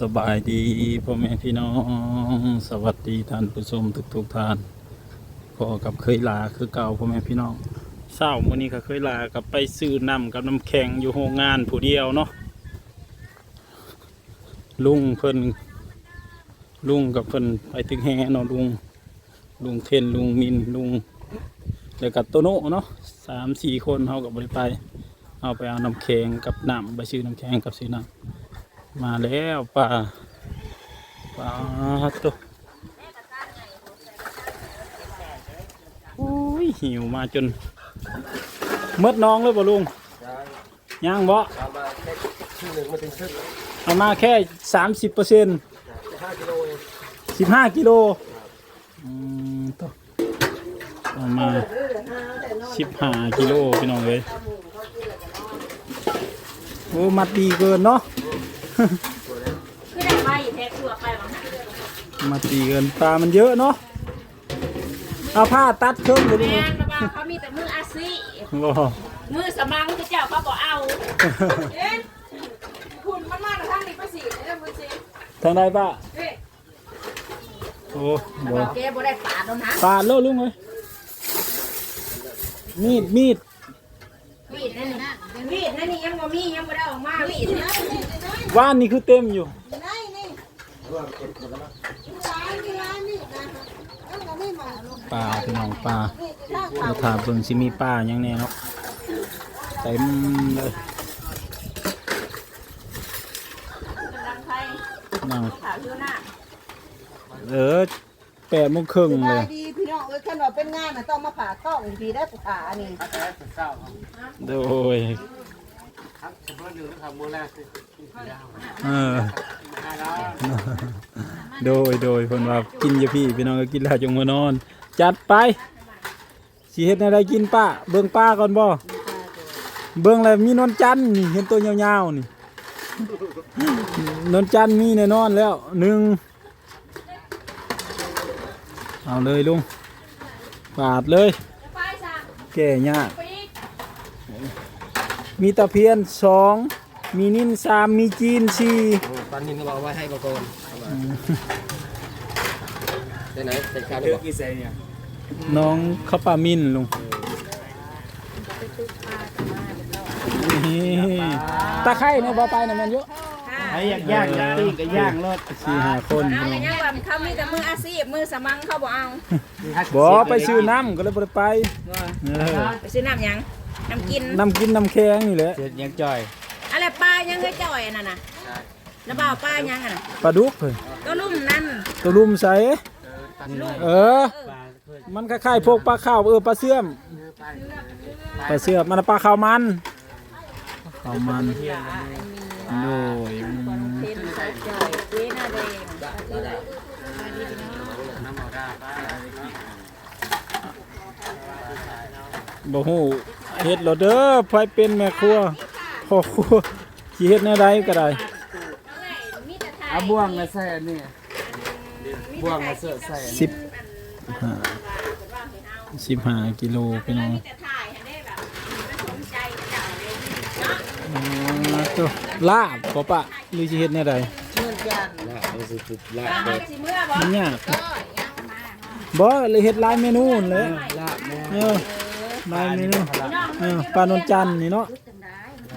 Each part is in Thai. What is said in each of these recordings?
สบายดีพ่อแม่พี่น้อง สวัสดีท่านผู้ชมทุกทุกท่านพอกับเคยลาคือเก่าพ่อแม่พี่น้องเศร้ามื้อนี้ก็เคยลากับไปซื้อน้ำกับน้ำแข็งอยู่โรงงานผู้เดียวเนาะลุงเพิ่นลุงกับเพิ่นไปถึงแห่เนาะลุงลุงเทนลุงมินลุงแล้วกับโตโน่เนาะสามสี่คนเขากับบริไป เอาไปเอาน้ำแข็งกับน้ำไปซื้อน้ำแข็งกับซื้อน้ำ มาแล้วป่าป่าตัวโอ้ยหิวมาจนหมดน้องเลยบ่ลุงย่างบ่เอามาแค่ชื่อหนึ่งมาถึงชื่อเอามาแค่สามสิบเปอร์เซ็นต์ห้ากิโลเองสิบห้ากิโลอืมตัวเอามาสิบห้ากิโลพี่น้องเลยโอ้มัดดีเกินเนาะ คือได้ไปแท็กตัวไปบางหันมาตีเกินปลามันเยอะเนาะเอาผ้าตัดเครื่องเลยดิแม่นระบาเขามีแต่มืออาซีบ่มือสมังที่เจ้าเขาบอกเอาเอ็นคุณมันมาทางนี้ไปสิเด้อมือสิทางใดป้าเฮ้ยโอ้บ่เจ๊บ่ได้ปาดแล้วนะปาดโลลุงเลยมีดมีดวีดนั่นนี่วีดนั่นนี่ยังบ่มียังบ่ได้ออกมาวีดนะ ว่านนี่คือเต็มอยู่นี่นี่ร้านนี่ร้านนี่นะแล้วก็ไม่มาลูกปลาพี่น้องปลานี่ข้างเราถามเบิ่งสิมีปลาหยังแน่เนาะเต็มเลยกำลังไทยนั่งขาวเท่าหน้าเออแปดโมงครึ่งสเลบายยดีพี่น้องเอ้ยคันว่าเป็นงานน่ะต้องมาผ่าต้องพี่ได้ผู้ขานี่ โดย ครับเฉพาะหนึ่งนะครับโมแรกสิเออโดยโดยคนว่ากินอยาพี่พี่น้องก็กินแล้วจงมานอน จัดไปสิเฮ็ดอะไรกินป้าเบิ่งป้าก่อนบ่เบิ่งแล้วมีนอนจันทร์นี่เห็นตัวยาวๆนี่นอนจันทร์มีแน่นอนแล้วหนึ่งเอาเลยลุงปาดเลย แก่ยาก มีตะเพียนสองมีนินสามมีจีนสี่ตอนนี้ก็บอกว่าให้บางคนได้ไหนเป็นการบอกกี่เซนเนี่ยน้องข้าวปลามินลุงนี่ตะไคร้เนี่ยบ่ไปเนี่ยแมันเยอะค่ะอยากย่างอยากปิ้งก็ย่างรถสี่ห้าคนเอาพี่อน้องย่างว่าเขามีแต่มืออาซีพมือสมังเขาบ่เอาบ่ไปซื้อน้ำก็เลยบ่ได้ไปเออไปซื้อน้ำหยัง น้ำกินน้ำกินน้ำแข็งนี่แหละเสร็จยังจ่อยอะไรปลายังเคยจ่อยอันนั่นน่ะแล้วบ่าวปลายังอะน่ะปลาดุกเพิ่นก็ลุ่มนั่นตัวลุมใส่ลูกเออ มันคล้ายๆพวกปลาข้าวเออปลาเสื่อมปลาเสื่อมมันนะปลาข้าวมันข้าวมันโดยอืมเทนเขาจ่อยเจ๊หน้าแดงบ่ฮู้ เฮ็ดแล้วเด้อไผเป็นแม่ครัวพ่อครัวสิเฮ็ดแนวใดก็ได้มีแต่ถ่ายเอาบ่วงมาใส่อันนี่บ่วงมาเสอะใส่สิบห้าสิบห้ากิโลพี่น้องมีแต่ถ่ายให้ได้แบบไม่สนใจกระดาษเลยอ๋อตัวลาบบ่ปะหรือสิเฮ็ดแนวใดละเอาสิจุดละป้ามันก็สิเมื่อบ่มันยากบ่เลยเฮ็ดหลายเมนูนั่นแหละลาบแม่เออ หลายเมนูเออปลานนจันทร์นี่เนาะ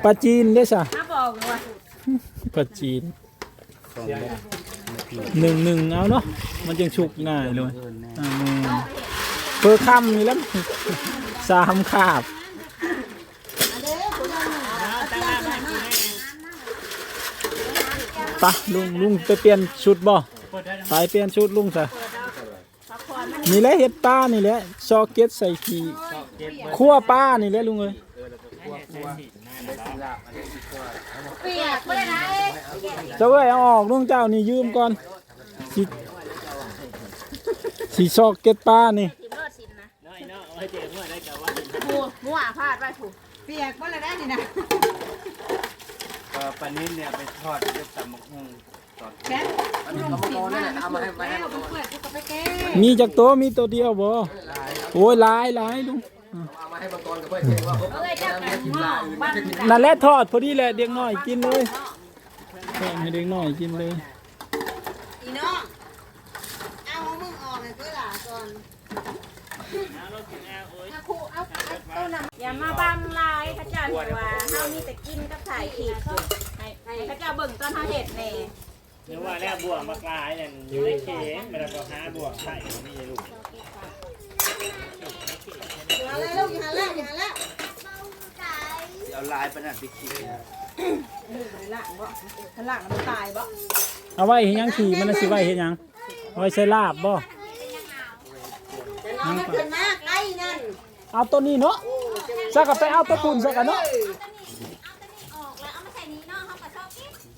ปลาจีนเด้ซะมาบอกเลยว่าปลาจีนหนึ่งหนึ่งเอาเนาะมันจึงสุกง่ายเลยอ่าแม่นเพื่อค่ำนี่แหล้วสามคาบไปะลุงลุงไปเปลี่ยนชุดบ่ไปเปลี่ยนชุดลุงซะ นี่แหละเห็ดป้านี่แหละซอกเก็ตใส่ขี้คั่วป้านี่แหละลุงเอ้ยเปียกไม่ได้นะเจ้าเอ้ยเอาออกลุงเจ้านี่ยืมก่อนสิสิซอกเก็ตป้านี่สิมรอดสินนะหัวหัวพลาดไปถูกเปียกบ่ละได้นี่นะปลานิ้นเนี่ยไปทอดด้วยตำบักหุ่ง แค่ลงสิมาเอามาให้มาให้แล้วบางมันคนเปิดกูก็ไปแก้มีจักตัวมีตัวเดียวบ่โอ้ยหลายหลายลุงเอามาให้บางคนก็เพื่อเห็นว่าเอ้ยเจ้ากันหม้อบ้านนั่นแหละทอดพอดีแหละเด็กน้อยกินเลยแป้งให้เด็กน้อยกินเลยอีน้องเอามึงออกเลยเพื่อหลาก่อนอย่ามาบังลายพระเจ้าเห็นว่าเฮามีแต่กินกับถ่ายคลิปให้ให้พระเจ้าเบิ่งตอนเฮาเฮ็ดแน่ นึกว่าแล้วบวกมากลายเนี่ยอยู่ในเค้กเวลาเราหาบวกใส่นี่ลูกอยู่หันแล้วลูกอยู่หันแล้วอยู่หันแล้วเอาลายประดับบิ๊กคิวเอาไว้เฮ็ดหยังขี่มันน่ะสิไว้เฮ็ดหยังเอาไว้ใส่ลาบบ่แต่น้องมันขึ้นมาใกลนั่นเอาตัวนี้เนาะซักกับไปเอาตัวปุ่นซักกันเนาะ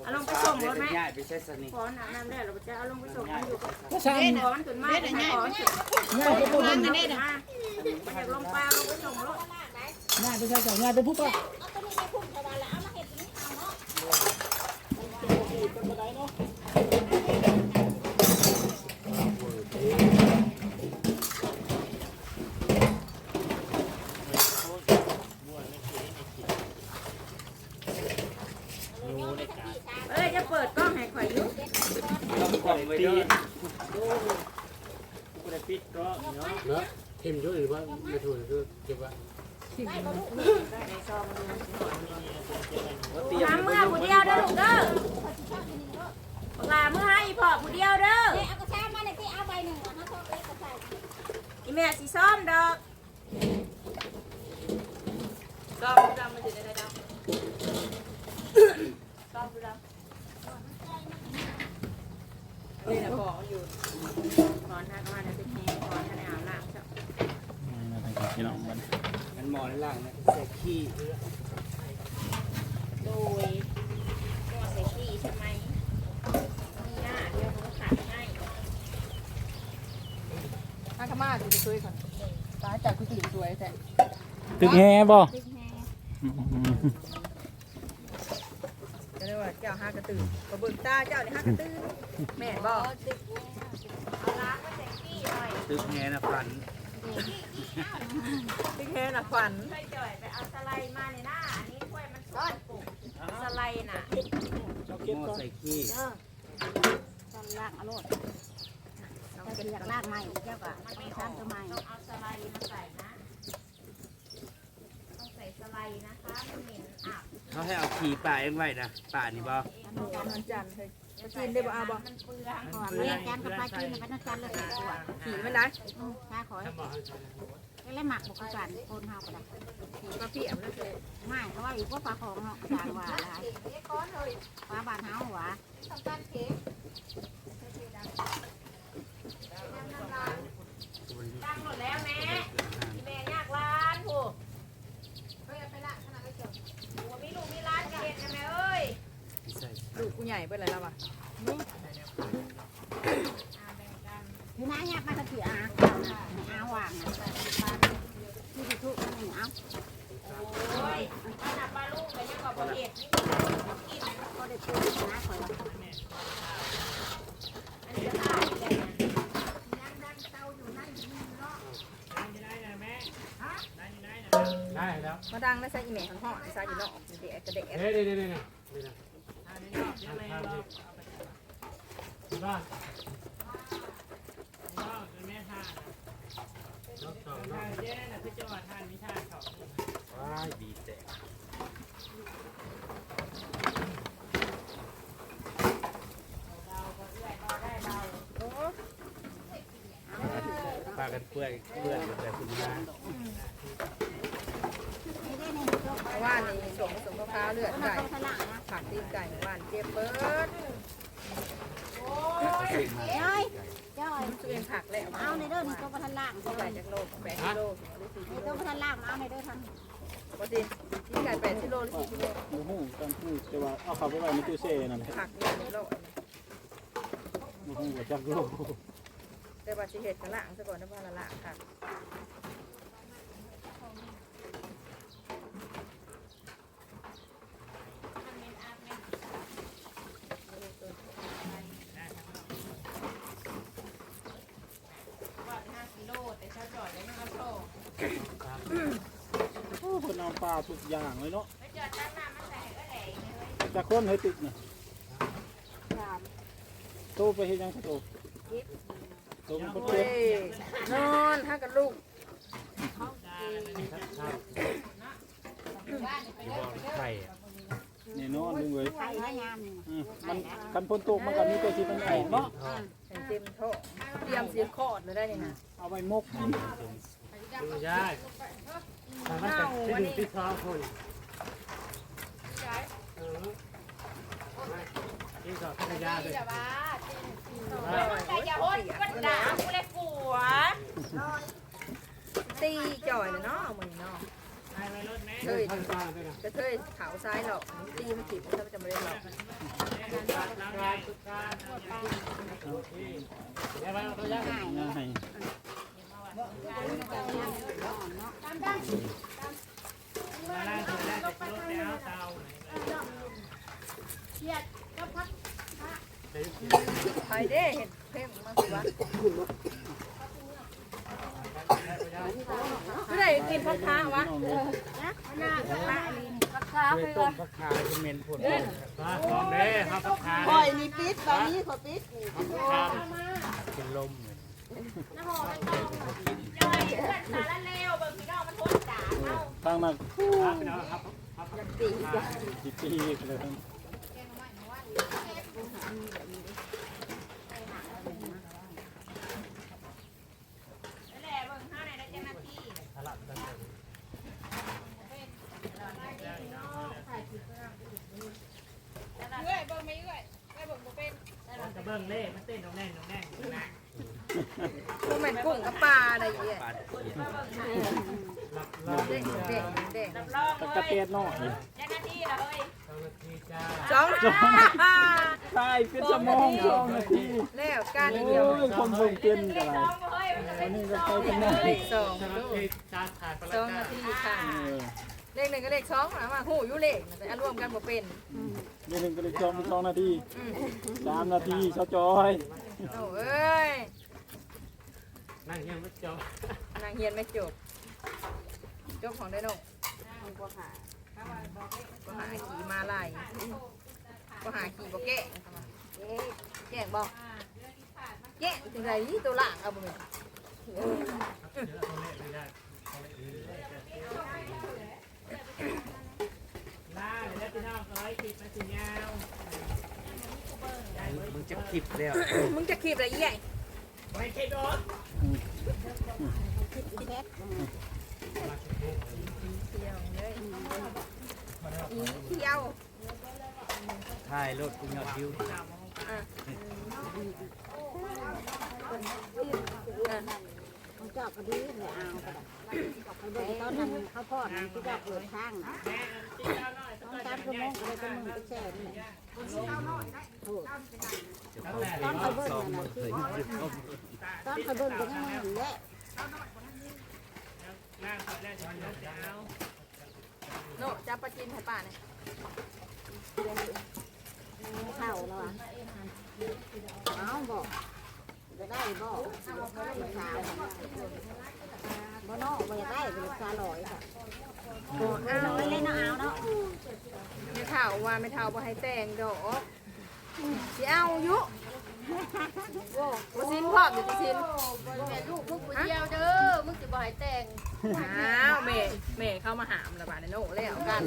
เอาลงไป ส่งรถไหมย้ายไปใช้สนิทขอน้ำน้ำได้เราจะเอาลงไปส่งมันอยู่กับก็ใช่ขอมันขึ้นมาให้ขอมันขึ้นง่ายไปปุ่นมามันอยากลงปลาลงไปส่งรถง่ายไปใช่กับง่ายไปผู้ป่ะ เอ้ยจะเปิดกล้องให้ข่อยอยู่ ต้องกล่องไว้ด้วยกูได้ปิดก็เนาะ เนาะทิมช่วยหรือว่าไม่ถูกคือเก็บไว้ หาเมื่อผู้เดียวเด้อลูกเด้อบักลาเมื่อให้พ่อผู้เดียวเด้อเอากระชามาในที่เอาใบหนึ่งเอามาโทษเล็กกระใส่อีแม่สีซ้มดอกซ้อมจำมันจะได้ดอกซ้มดูดอกนี่นะบอกอยู่ก่อนท่านก็มาในเป็นแห่ก่อนท่านในอาบน้ำจ้ะมาทางกับพี่น้องบัดนมันหมอนล่างนะใส่ขี้ โดยก็ใส่ขี้ใช่ไหมมีหน้าเดียวเขาก็ขัดให้ ถ้าข มาจะไปช่วยก่อนตายจากกุฏิสวยแต่ตึกแฮบ่ติ๊กแห้งอืมจะเรียกว่าเจ้าห้ากระตือกระเบิกตาเจ้าในห้ากระตือแม่บอกเอาล้างไว้ใส่ขี้หน่อยตึกแงนะฟันติ๊กแห้งน่ะควันช่วยจ่อยไปเอาสไลด์มาในหน้าอันนี้ช่วยมันสดปุ๊บสไลด์น่ะหม้อใส่ขี้จำลากอารม ณ์ถ้าเป็นอยากลากใหม่เจ้าก็ไม่ซ้ำตัวใหม่ต้องเอาสไลด์มาใส่นะ ต้องใส่สไลด์นะคะมันเหม็นอับเขาให้เอาขี้ป่าเองไว้นะป่านี่บ่การวันจันทร์เฮ้ยมาจีนได้บ่เอาบ่มันเปลืองก่อนเรียกจานกับปลาจีนกับน้ำจันเลยตัวขี่มันได้ข้าขอยแล้วหมักบุกกันโคนเฮาก็ได้ขี่มาเปียบแล้วเลยไม่เพราะว่าอีกพวกปลาของเนาะจานว่าอะไรปลาบานเฮาหวะ ตั้งหมดแล้วแม่แม่ยากร้านผู้หัวมีลูกมีร้านกันเห็นะแม่เอ้ย ลูกกูใหญ่ไปเลยแล้ววะ อ่าแบ่งกัน คือน้าเนี่ยมาถืออาเอาวางที่ที่ทุกคนเอา โอ้ยถ้าหนับปลาลูกก็ยังกับบ่เห็ดนี่กิน ก็ได้พูดนะคอยว่า อันนี้ก็ตายเลยนะ ได้แล้ว มาดังแล้วใส่อีแม่ของห่อใส่อยู่นอก เด็กกระเด็กเฮ้ยเดี๋ยวเดี๋ยวเดี๋ยวบ้านว้ายบีแตกปากันเปื่อยเปื่อยแบบคุณยาย เพราะว่านี่ส่งผสมมะพร้าวเลือดไก่ผักตีนไก่หวานเจ็บเบิร์ดจ้อยจ้อยตัวเองผักแล้วเอาในเด้อนี่ตัวประทันล่างเข้าไปจากโลกแปดกิโลในตัวประทันล่างเอาในเด้อทางปกติที่ไก่แปดกิโลหรือสี่กิโลโอ้โหการพูดแต่ว่าเอาเข้าไปไว้ในตู้เซ่นั่นแหละผักเนี่ยกิโลโอ้โหว่าจักโลแต่ว่าสิเห็ดกระล่างซะก่อนนะพ่อละล่างค่ะ ว่าห้ากิโลแต่เช้าจ่อยได้ไม่มาโชว์ โอ้คนเอา ปลาทุกอย่างเลยเนาะไม่จอดตั้งน้ำมาใส่ก็แหล่เลยจากคนให้ติดน่ะเโตไปเฮ็ดหยังโตโตเป็นคนเว้เจ็บยนอนหากับลูกไข่แน่นอนลุงเอ้ยไข่ละยามนี่อืมมันคันฝนตกมันก็มีแต่สิมันออกเนาะให้เต็มท้องเตรียมเสียคอดเลยได้นี่นะเอาไปมกดูยาก ทำให้แต่ที่ดูที่ท้องคนเออที่สอบที่ยาเลยแต่อย่าโหดกันด่ากูเลยกลัวตีจ่อยเลยเนาะมือเนาะเคยจะเคยขาวซ้ายหรอกตีมันขีดมันจะไม่ได้หรอกง่าย ไปเด้เห็นเพ่งมาสิวะไม่ได้กินพักค้าวะราคาเคไปยก่ต้อมนผักคาที่เมนผลมาพร้อมเด้ครับประธานคอยนี่ปิดตอนนี้ขอปิดนี่เป็นลมเลยจอยเพื่อนสารเลวเบิ่งพี่น้อง มันโหดด่าเฮาๆทางนั้นครับพี่น้องครับสิปีเลยนั่แหละเบิ่งเฮาในเจ้าหน้าที่จะเบิ่งเล่มันเต้นตรงแน่นตรงแน่นนะกูเหม็นกุ้งกับปลาอะไรอย่างเงี้ย รับรองเด้งเด้งเด้งรับรองตะเลกะยเตียนน้อยเจ้าหน้าที่ละเฮ้ยเจ้าหน้าทีใช่เป็นสมองสองนาทีแล้วการโอ้เดียวยคนเบิ่งเป็นกันน้ไรองเฮ้ยมันจะอัเป็นนนี้ก็องใช้กันได้สองเจ้าหน้าที่สองนาทีค่ะเออเลขหนึ่งกับเลขสองหมายว่าหูอยู่เลขแต่อันรวมกันบ่เป็นเดี๋ยวหนึ่งก็เลยสองสองนาทีอืมสามนาทีเช้าจอยโอ้เอ้ยนั่งเงียังไม่จบนางเฮียนไม่จบ จบของได้นกก็หาขี่มาไล่ก็หาขี่บ่แก้แก้งบอกแก้จังไรตัวล่างเอาบ่แม่นล่าเดี๋ยวพี่น้องร้อยติดมาถึงยาวมึงจะคลิปแล้วมึงจะขีบอะไรอีใหญ่ไม่คิดโดนเที่ยวเลย อีเที่ยวถ่ายรถกูยอดวิวอะอะมันจอบก็ดีเลยเอาก็ได้ไปเบิ่งตอนนั้นเขาพอดที่จอบเปิดทางนะต้องการชั่วโมงก็เลยเป็นมึงไปแช่นี่แหละถูกตอนเขาเบิ่งน่ะที่ตอนเขาเบิ่งก็ยังไม่เห็นแหละ ล่างสุดแรกจะยกยาโนจับปลาจินให้ป้าเนี่ยข้าแล้วอะเอาบอกจะได้บอกลูกสาวบ่นอกบ่อยากได้เป็นลูกสาวลอยค่ะโอ้อ้าวไม่เล่นเอาเนาะไม่เท่าว่าไม่เท่าบ่ให้แต่งดอกสิเอาอยู่บ่สินพร้อมอยู่สิสินแม่ลูกลูกเดียวเด้อมึงจะบ่ให้แต่ง อ้าวแม่แม่เข้ามาหามละบาดนี้โนแล้วกัน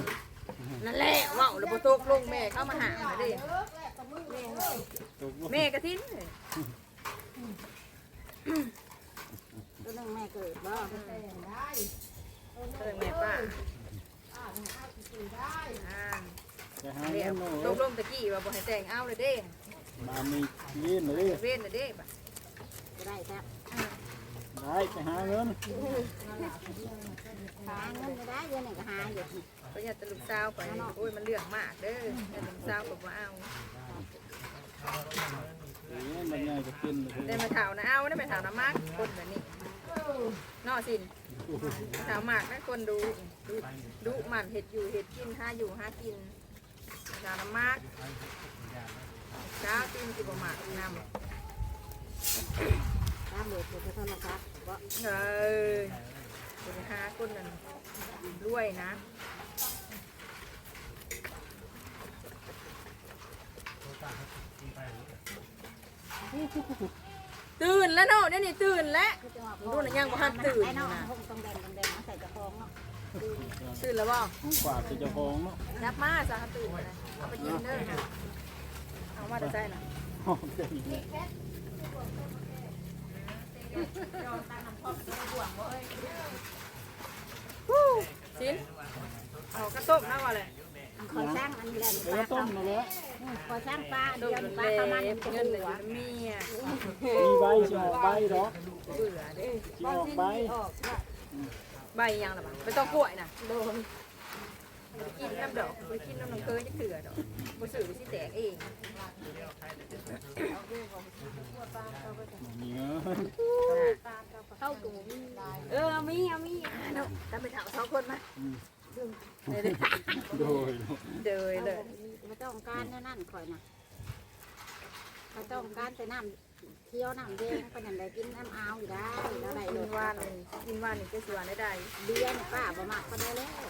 นั่นแหละเว้าแล้วบ่ตกลงแม่เข้ามาหามน่ะดิแม่กระทิ้นเลยตัวนึงแม่เกิดบ่เพิ่นแม่ป้าอ่าจะหาเดี๋เงิยวนหตนูกลงตะกี้ว่าบ่ให้แต่งเอาเลยเด้มามีเย็นเลยเว้นเลยเด้บัดจะได้ครับ ได้ไปหาเงินหาเงินจะได้เดือนไหนก็หาอยู่ก็อย่าตะลุกสาวไปโอ้ยมันเรื่องมากเด้ออย่าตะลุกสาวก็บ่เอานี่มันง่ายจะกินเลยได้มาเท่านะเอาได้มาเท่านะมากคนแบบนี้นอสินเท่ามากนะคนดูดูดูมันเห็ดอยู่เห็ดกินหาอยู่หากินเท่านะมากเช้าตีนสิบหมากนำตามเบิดจะโทรศัพท์บ่ เออเป็นหาคนนั้นรวยนะตื่นแล้วเนาะเดี๋ยวนี้ตื่นแล้วคือจังหวะดูน่ะยังบ่ทันตื่นไอ้น้องน่ะคงต้องแดงต้องแดงมาใส่กระโปรงเนาะตื่นแล้วบ่ห้องกวาดคือเจ้าของเนาะยับมาซะตื่นไปเลยเอาไปกินเด้อเอามาแต่ใจน่ะ ห้องเจ้าหญิงสินเอากระต้มนะว่าเลยคอยสร้างอันนี้แหละเดี๋ยวก็ต้มมาแล้วคอยสร้างปลาต้เดีมยวจนปลาเละประมาณนี้จะเงินเหลืหัอวเมียมีใบสิออกใบดอกเบื่อเด้สิออกใบใบยังล่ะบ่ไม่ต้องกล้วยน่ะโดนกินน้ำดอกไปกินน้ำน้ำเคยจะเถื่อดอกบ่ซื้อสิแตกเอง นี่เออ เข้าตูมี เออมีเอามีเนาะถ้าไปถามสองคนมาเด้อโดยเด้อเลยไม่ต้องการนั่นคอยนะไม่ต้องการแต่น้ำเที่ยวน้ำแดงเป็นอย่างไรกินน้ำเอาอยู่ได้แล้วได้กินยวานกินว่านนี่จะสวนได้ได้เบี้ยร์ป้าประมาทก็ได้แล้ว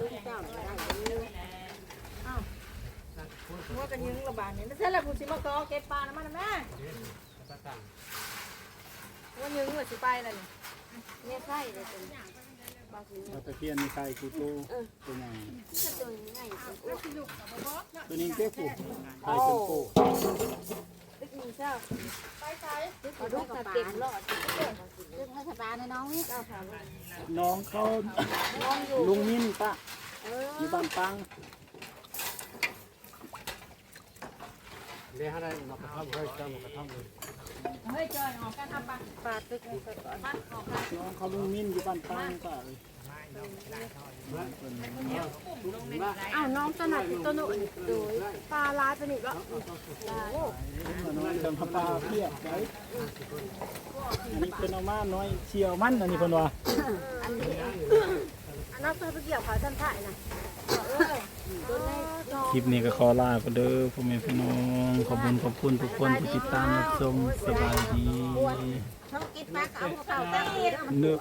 ลูกเจ้าได้เลยมัวกันยึงระบาดเนี่ยไม่ใช่ละผู้สิมาขอเก็บปลาน้ำมันแม่ว่ายึงว่าสิไปแล้วนี่เนี่ยใช่เลย เป็นเราตะเกียนมีใครกูโตตัวใหญ่ตัวง่ายเป็นอ้วนตัวนี้เจ๊กูใครเป็นโก้ตึกมีเจ้าไปใส่ตึกลูกเต็มรอดตึกให้สบายนะน้องนี่เจ้าค่ะน้องเขาน้องอยู่ลุงมิ้นปะเออยู่บ้านปัง เรียกอะไรมากระทำเฮ้ยเจ้ามากระทำเลยเฮ้ยจอยออกกันทำปลาปลาตึกนี่ไปก่อนน้องเขาลุงมิ้นอยู่บ้านปังปะเลยอ้าวน้องตัวไหนตัวหนุ่นดูปลาลายไปนี่ก็น้องจะมาปลาเพียบไว้อันนี้เป็นเอามาน้อยเชียวมันอันนี้เพิ่นว่าอันนี้อันนั้นไปเกี่ยวขาท่านถ่ายนะเออโดนได้น้อง คลิปนี้ก็ขอลาไปเด้อพ่อแม่พี่น้องขอบคุณขอบคุณทุกคนที่ติดตามรับชมสบายดีช่องกินปลาเขาเขาตั้งเองเนื้อ